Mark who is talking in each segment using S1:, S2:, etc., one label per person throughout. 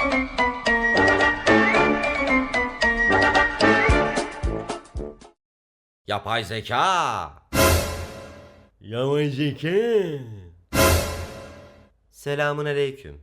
S1: Yapay zeka. Yapay zeka. Selamun aleyküm.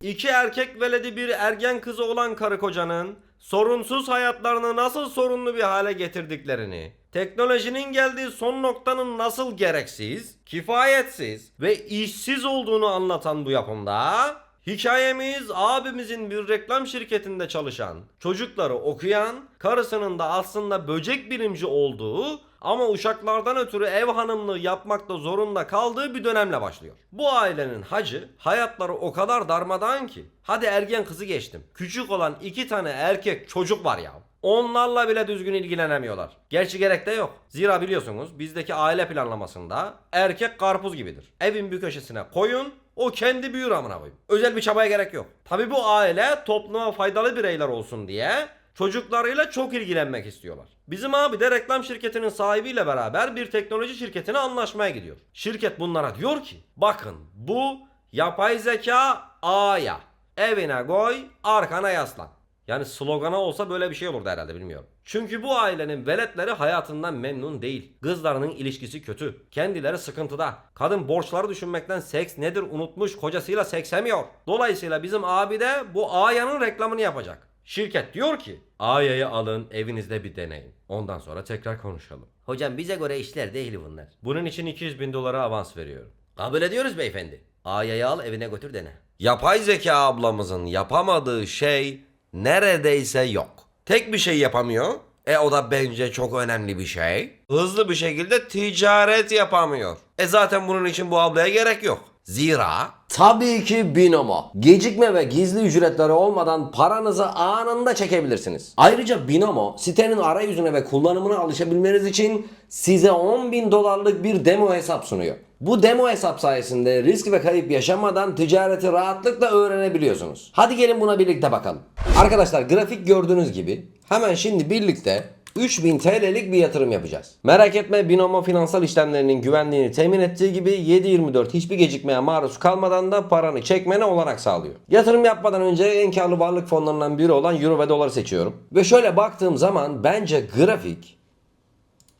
S1: İki erkek veledi bir ergen kızı olan karı kocanın sorunsuz hayatlarını nasıl sorunlu bir hale getirdiklerini, teknolojinin geldiği son noktanın nasıl gereksiz, kifayetsiz ve işsiz olduğunu anlatan bu yapımda Hikayemiz abimizin bir reklam şirketinde çalışan, çocukları okuyan, karısının da aslında böcek bilimci olduğu ama uşaklardan ötürü ev hanımlığı yapmakta zorunda kaldığı bir dönemle başlıyor. Bu ailenin hacı hayatları o kadar darmadağın ki. Hadi ergen kızı geçtim. Küçük olan iki tane erkek çocuk var ya. Onlarla bile düzgün ilgilenemiyorlar. Gerçi gerek de yok. Zira biliyorsunuz bizdeki aile planlamasında erkek karpuz gibidir. Evin bir köşesine koyun, o kendi büyür amına koyayım. Özel bir çabaya gerek yok. Tabi bu aile topluma faydalı bireyler olsun diye çocuklarıyla çok ilgilenmek istiyorlar. Bizim abi de reklam şirketinin sahibiyle beraber bir teknoloji şirketine anlaşmaya gidiyor. Şirket bunlara diyor ki bakın bu yapay zeka A'ya evine koy arkana yaslan. Yani slogana olsa böyle bir şey olurdu herhalde bilmiyorum. Çünkü bu ailenin veletleri hayatından memnun değil. Kızlarının ilişkisi kötü. Kendileri sıkıntıda. Kadın borçları düşünmekten seks nedir unutmuş kocasıyla seksemiyor. Dolayısıyla bizim abi de bu Aya'nın reklamını yapacak. Şirket diyor ki Aya'yı alın evinizde bir deneyin. Ondan sonra tekrar konuşalım. Hocam bize göre işler değil bunlar. Bunun için 200 bin dolara avans veriyorum. Kabul ediyoruz beyefendi. Aya'yı al evine götür dene. Yapay zeka ablamızın yapamadığı şey neredeyse yok. Tek bir şey yapamıyor. E o da bence çok önemli bir şey. Hızlı bir şekilde ticaret yapamıyor. E zaten bunun için bu ablaya gerek yok. Zira
S2: Tabii ki Binomo. Gecikme ve gizli ücretleri olmadan paranızı anında çekebilirsiniz. Ayrıca Binomo sitenin arayüzüne ve kullanımına alışabilmeniz için size 10 bin dolarlık bir demo hesap sunuyor. Bu demo hesap sayesinde risk ve kayıp yaşamadan ticareti rahatlıkla öğrenebiliyorsunuz. Hadi gelin buna birlikte bakalım. Arkadaşlar grafik gördüğünüz gibi hemen şimdi birlikte 3000 TL'lik bir yatırım yapacağız. Merak etme Binomo finansal işlemlerinin güvenliğini temin ettiği gibi 7-24 hiçbir gecikmeye maruz kalmadan da paranı çekmene olanak sağlıyor. Yatırım yapmadan önce en karlı varlık fonlarından biri olan Euro ve doları seçiyorum. Ve şöyle baktığım zaman bence grafik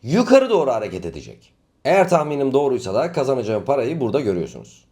S2: yukarı doğru hareket edecek. Eğer tahminim doğruysa da kazanacağım parayı burada görüyorsunuz.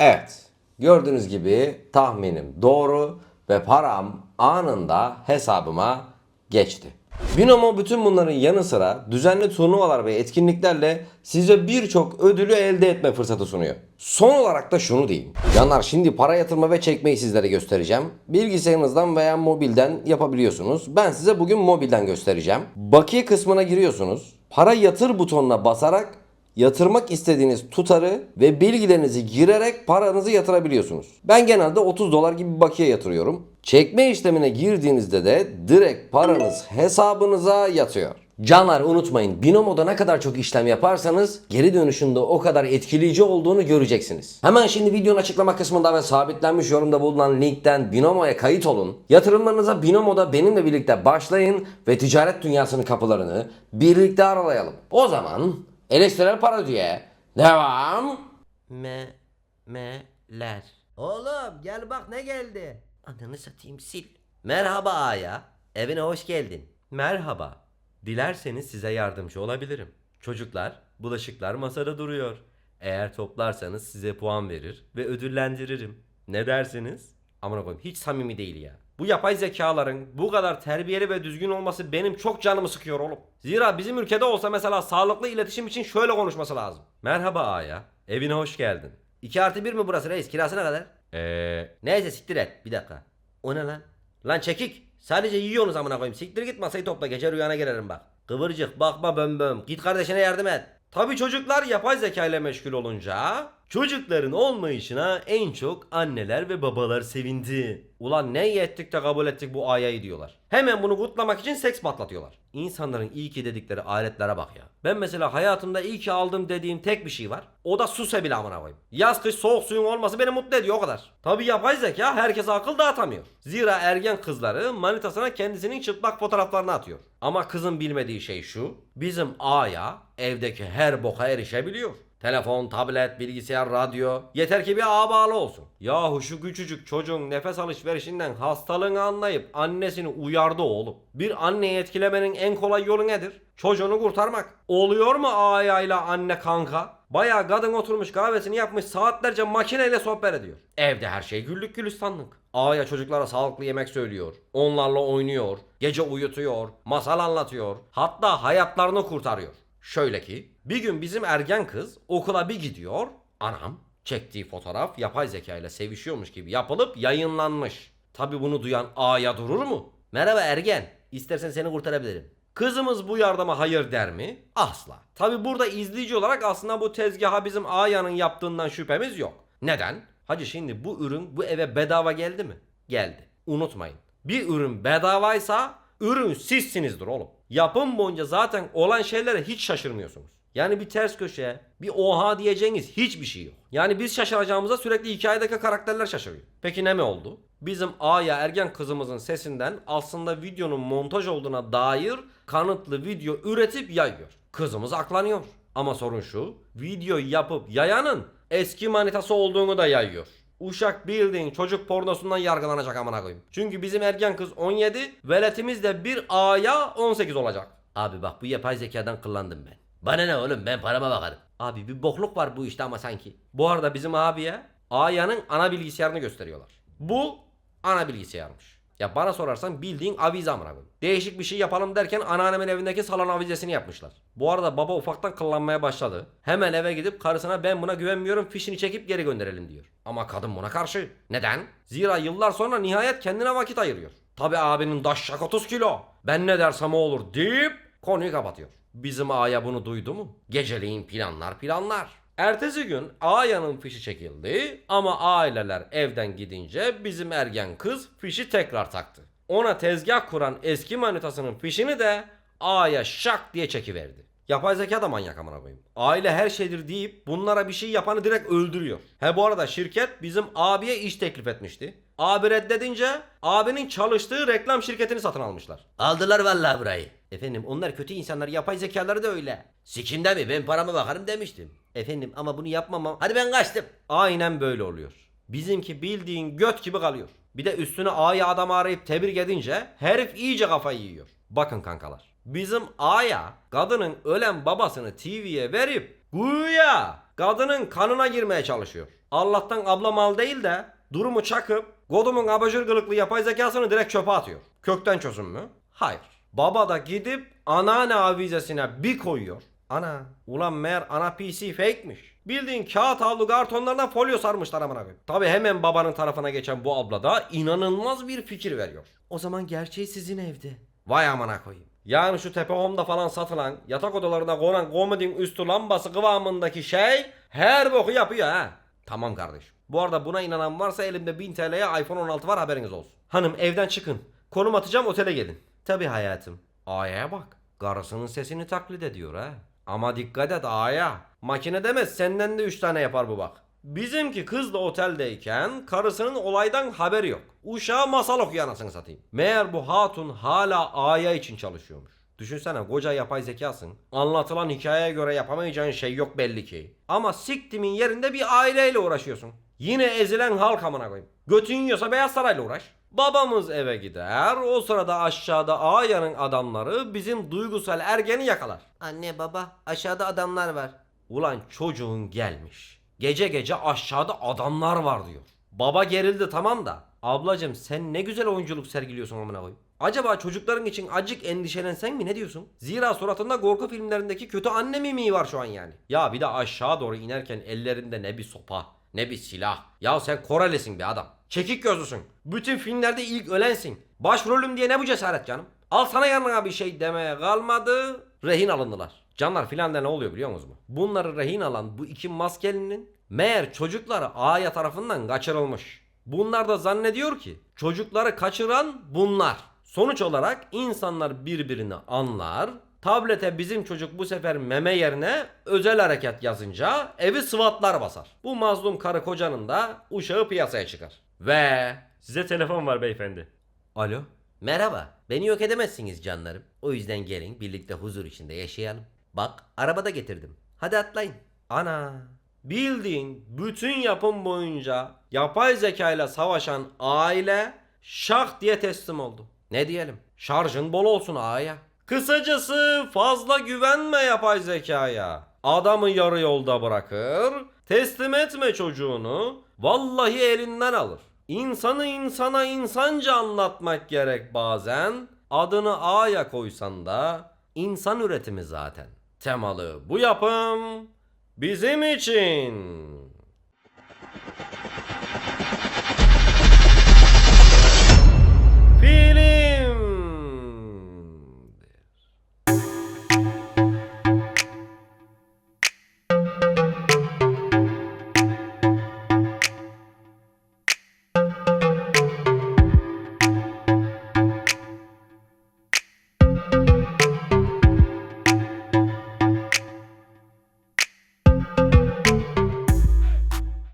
S2: Evet. Gördüğünüz gibi tahminim doğru ve param anında hesabıma geçti. Binomo bütün bunların yanı sıra düzenli turnuvalar ve etkinliklerle size birçok ödülü elde etme fırsatı sunuyor. Son olarak da şunu diyeyim. Canlar şimdi para yatırma ve çekmeyi sizlere göstereceğim. Bilgisayarınızdan veya mobilden yapabiliyorsunuz. Ben size bugün mobilden göstereceğim. Bakiye kısmına giriyorsunuz. Para yatır butonuna basarak yatırmak istediğiniz tutarı ve bilgilerinizi girerek paranızı yatırabiliyorsunuz. Ben genelde 30 dolar gibi bir bakiye yatırıyorum. Çekme işlemine girdiğinizde de direkt paranız hesabınıza yatıyor. Canlar unutmayın Binomo'da ne kadar çok işlem yaparsanız geri dönüşünde o kadar etkileyici olduğunu göreceksiniz. Hemen şimdi videonun açıklama kısmında ve sabitlenmiş yorumda bulunan linkten Binomo'ya kayıt olun. Yatırımlarınıza Binomo'da benimle birlikte başlayın ve ticaret dünyasının kapılarını birlikte aralayalım. O zaman eleştirel para diye devam.
S1: me meler. Oğlum gel bak ne geldi. Ananı satayım sil. Merhaba Aya. Evine hoş geldin. Merhaba. Dilerseniz size yardımcı olabilirim. Çocuklar, bulaşıklar masada duruyor. Eğer toplarsanız size puan verir ve ödüllendiririm. Ne dersiniz? Amına koyayım hiç samimi değil ya. Bu yapay zekaların bu kadar terbiyeli ve düzgün olması benim çok canımı sıkıyor oğlum. Zira bizim ülkede olsa mesela sağlıklı iletişim için şöyle konuşması lazım. Merhaba Aya. Evine hoş geldin. 2 artı 1 mi burası reis? Kirası ne kadar? Eee... Neyse siktir et. Bir dakika. O ne lan? Lan çekik. Sadece yiyorsunuz amına koyayım. Siktir git masayı topla. Gece rüyana girerim bak. Kıvırcık bakma böm böm. Git kardeşine yardım et. Tabi çocuklar yapay zeka ile meşgul olunca çocukların olmayışına en çok anneler ve babalar sevindi. Ulan ne iyi ettik de kabul ettik bu ayayı diyorlar. Hemen bunu kutlamak için seks patlatıyorlar. İnsanların iyi ki dedikleri aletlere bak ya. Ben mesela hayatımda iyi ki aldım dediğim tek bir şey var. O da su sebili amına koyayım. Yaz kış soğuk suyun olması beni mutlu ediyor o kadar. Tabi yapay zeka herkese akıl dağıtamıyor. Zira ergen kızları manitasına kendisinin çıplak fotoğraflarını atıyor. Ama kızın bilmediği şey şu. Bizim A'ya evdeki her boka erişebiliyor. Telefon, tablet, bilgisayar, radyo. Yeter ki bir ağa bağlı olsun. Yahu şu küçücük çocuğun nefes alışverişinden hastalığını anlayıp annesini uyardı oğlum. Bir anneyi etkilemenin en kolay yolu nedir? Çocuğunu kurtarmak. Oluyor mu ağayla anne kanka? Bayağı kadın oturmuş kahvesini yapmış saatlerce makineyle sohbet ediyor. Evde her şey güllük gülistanlık. Ağaya çocuklara sağlıklı yemek söylüyor. Onlarla oynuyor. Gece uyutuyor. Masal anlatıyor. Hatta hayatlarını kurtarıyor. Şöyle ki bir gün bizim ergen kız okula bir gidiyor. Anam çektiği fotoğraf yapay zeka ile sevişiyormuş gibi yapılıp yayınlanmış. Tabi bunu duyan A'ya durur mu? Merhaba ergen. İstersen seni kurtarabilirim. Kızımız bu yardıma hayır der mi? Asla. Tabi burada izleyici olarak aslında bu tezgaha bizim Aya'nın yaptığından şüphemiz yok. Neden? Hacı şimdi bu ürün bu eve bedava geldi mi? Geldi. Unutmayın. Bir ürün bedavaysa ürün sizsinizdir oğlum. Yapım boyunca zaten olan şeylere hiç şaşırmıyorsunuz. Yani bir ters köşe, bir oha diyeceğiniz hiçbir şey yok. Yani biz şaşıracağımıza sürekli hikayedeki karakterler şaşırıyor. Peki ne mi oldu? Bizim A'ya ergen kızımızın sesinden aslında videonun montaj olduğuna dair kanıtlı video üretip yayıyor. Kızımız aklanıyor. Ama sorun şu, video yapıp yayanın eski manitası olduğunu da yayıyor. Uşak bildiğin çocuk pornosundan yargılanacak amına koyayım. Çünkü bizim ergen kız 17, veletimiz de bir A'ya 18 olacak. Abi bak bu yapay zekadan kullandım ben. Bana ne oğlum ben parama bakarım. Abi bir bokluk var bu işte ama sanki. Bu arada bizim abiye Aya'nın ana bilgisayarını gösteriyorlar. Bu ana bilgisayarmış. Ya bana sorarsan bildiğin avize amına koyayım. Değişik bir şey yapalım derken anneannemin evindeki salon avizesini yapmışlar. Bu arada baba ufaktan kullanmaya başladı. Hemen eve gidip karısına ben buna güvenmiyorum fişini çekip geri gönderelim diyor. Ama kadın buna karşı. Neden? Zira yıllar sonra nihayet kendine vakit ayırıyor. Tabi abinin daşşak 30 kilo. Ben ne dersem o olur deyip konuyu kapatıyor. Bizim A'ya bunu duydu mu? Geceleyin planlar planlar. Ertesi gün Aya'nın fişi çekildi ama aileler evden gidince bizim ergen kız fişi tekrar taktı. Ona tezgah kuran eski manitasının fişini de A'ya şak diye çekiverdi. Yapay zeka da manyak amına koyayım. Aile her şeydir deyip bunlara bir şey yapanı direkt öldürüyor. He bu arada şirket bizim abiye iş teklif etmişti. Abi reddedince abinin çalıştığı reklam şirketini satın almışlar. Aldılar vallahi burayı. Efendim onlar kötü insanlar yapay zekaları da öyle. Sikimde mi ben parama bakarım demiştim. Efendim ama bunu yapmamam. Hadi ben kaçtım. Aynen böyle oluyor. Bizimki bildiğin göt gibi kalıyor. Bir de üstüne A'ya adam arayıp tebrik edince herif iyice kafayı yiyor. Bakın kankalar. Bizim A'ya kadının ölen babasını TV'ye verip güya kadının kanına girmeye çalışıyor. Allah'tan abla mal değil de durumu çakıp Godum'un abajur kılıklı yapay zekasını direkt çöpe atıyor. Kökten çözüm mü? Hayır. Baba da gidip anneanne avizesine bir koyuyor. Ana ulan meğer ana PC fake'miş. Bildiğin kağıt havlu kartonlardan folyo sarmışlar amına koyayım. Tabi hemen babanın tarafına geçen bu abla da inanılmaz bir fikir veriyor. O zaman gerçeği sizin evde. Vay amına koyayım. Yani şu tepe home'da falan satılan yatak odalarına konan komodin üstü lambası kıvamındaki şey her boku yapıyor ha. Tamam kardeşim. Bu arada buna inanan varsa elimde 1000 TL'ye iPhone 16 var haberiniz olsun. Hanım evden çıkın. Konum atacağım otele gelin. Tabi hayatım. Aya'ya bak. Karısının sesini taklit ediyor ha. Ama dikkat et Aya. Makine demez senden de 3 tane yapar bu bak. Bizimki kız da oteldeyken karısının olaydan haberi yok. Uşağa masal okuyor anasını satayım. Meğer bu hatun hala Aya için çalışıyormuş. Düşünsene koca yapay zekasın. Anlatılan hikayeye göre yapamayacağın şey yok belli ki. Ama siktimin yerinde bir aileyle uğraşıyorsun. Yine ezilen halk amına koyayım. Götün yiyorsa Beyaz Saray'la uğraş. Babamız eve gider. O sırada aşağıda Aya'nın adamları bizim duygusal ergeni yakalar. Anne baba aşağıda adamlar var. Ulan çocuğun gelmiş. Gece gece aşağıda adamlar var diyor. Baba gerildi tamam da. Ablacım sen ne güzel oyunculuk sergiliyorsun amına koyayım. Acaba çocukların için acık endişelensen mi ne diyorsun? Zira suratında korku filmlerindeki kötü anne mimiği var şu an yani. Ya bir de aşağı doğru inerken ellerinde ne bir sopa ne bir silah. Ya sen Korelisin bir adam. Çekik gözlüsün. Bütün filmlerde ilk ölensin. Başrolüm diye ne bu cesaret canım? Al sana yanına bir şey demeye kalmadı. Rehin alındılar. Canlar filan da ne oluyor biliyor musunuz? Bunları rehin alan bu iki maskelinin meğer çocukları A'ya tarafından kaçırılmış. Bunlar da zannediyor ki çocukları kaçıran bunlar. Sonuç olarak insanlar birbirini anlar. Tablete bizim çocuk bu sefer meme yerine özel hareket yazınca evi sıvatlar basar. Bu mazlum karı kocanın da uşağı piyasaya çıkar. Ve
S3: Size telefon var beyefendi.
S1: Alo. Merhaba. Beni yok edemezsiniz canlarım. O yüzden gelin birlikte huzur içinde yaşayalım. Bak arabada getirdim. Hadi atlayın. Ana bildiğin bütün yapım boyunca yapay zeka ile savaşan aile şak diye teslim oldu. Ne diyelim? Şarjın bol olsun ağaya. Kısacası fazla güvenme yapay zekaya. Adamı yarı yolda bırakır, teslim etme çocuğunu, vallahi elinden alır. İnsanı insana insanca anlatmak gerek bazen. Adını A'ya koysan da insan üretimi zaten. Temalı bu yapım bizim için.